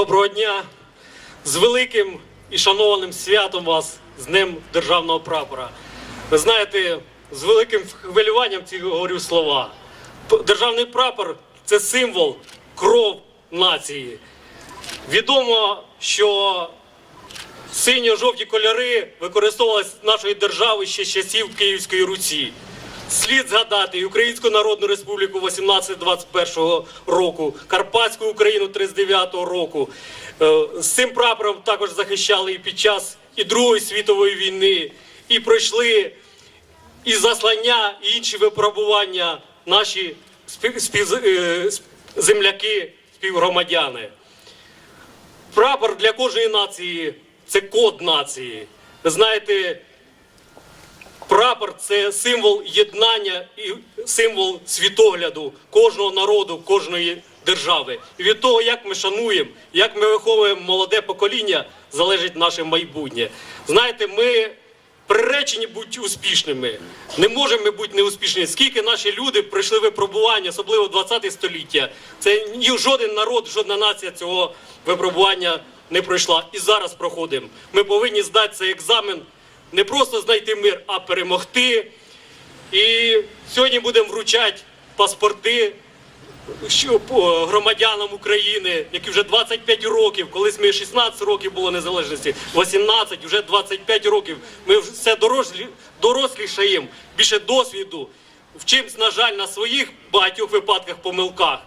Доброго дня! З великим і шанованим святом вас, з Днем Державного прапора. Ви знаєте, з великим хвилюванням ці говорю слова. Державний прапор це символ кров нації. Відомо, що синьо-жовті кольори використовувалися нашою державою ще з часів Київської Русі. Слід згадати і Українську Народну Республіку 18-21 року, Карпатську Україну 39-го року. Е, З цим прапором також захищали і під час і Другої світової війни, і пройшли і заслання, і інші випробування наші е, земляки, співгромадяни. Прапор для кожної нації це код нації. Ви знаєте, прапор це символ єднання і символ світогляду кожного народу, кожної держави. І від того, як ми шануємо, як ми виховуємо молоде покоління, залежить наше майбутнє. Знаєте, ми приречені бути успішними. Не можемо ми бути неуспішними. Скільки наші люди пройшли випробування, особливо 20 століття. Це ні жоден народ, жодна нація цього випробування не пройшла. І зараз проходимо. Ми повинні здати цей екзамен, не просто знайти мир, а перемогти. І сьогодні будемо вручати паспорти громадянам України, які вже 25 років, колись ми 16 років було незалежності, 18, вже 25 років. Ми все дорослі, дорослішаємо, більше досвіду. Вчимось, на жаль, на своїх багатьох випадках помилках.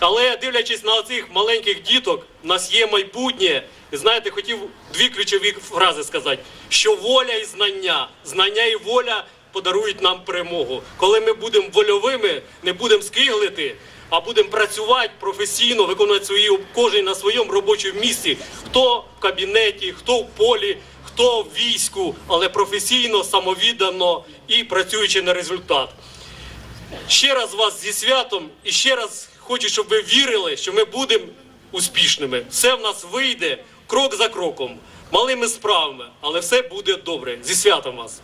Але дивлячись на цих маленьких діток, в нас є майбутнє. І знаєте, хотів дві ключові фрази сказати: що воля і знання, знання і воля подарують нам перемогу. Коли ми будемо вольовими, не будемо скиглити, а будемо працювати професійно, виконувати свої кожен на своєму робочому місці. Хто в кабінеті, хто в полі, хто в війську, але професійно, самовіддано і працюючи на результат. Ще раз вас зі святом і ще раз хочу, щоб ви вірили, що ми будемо успішними. Все в нас вийде крок за кроком, малими справами, але все буде добре. Зі святом вас.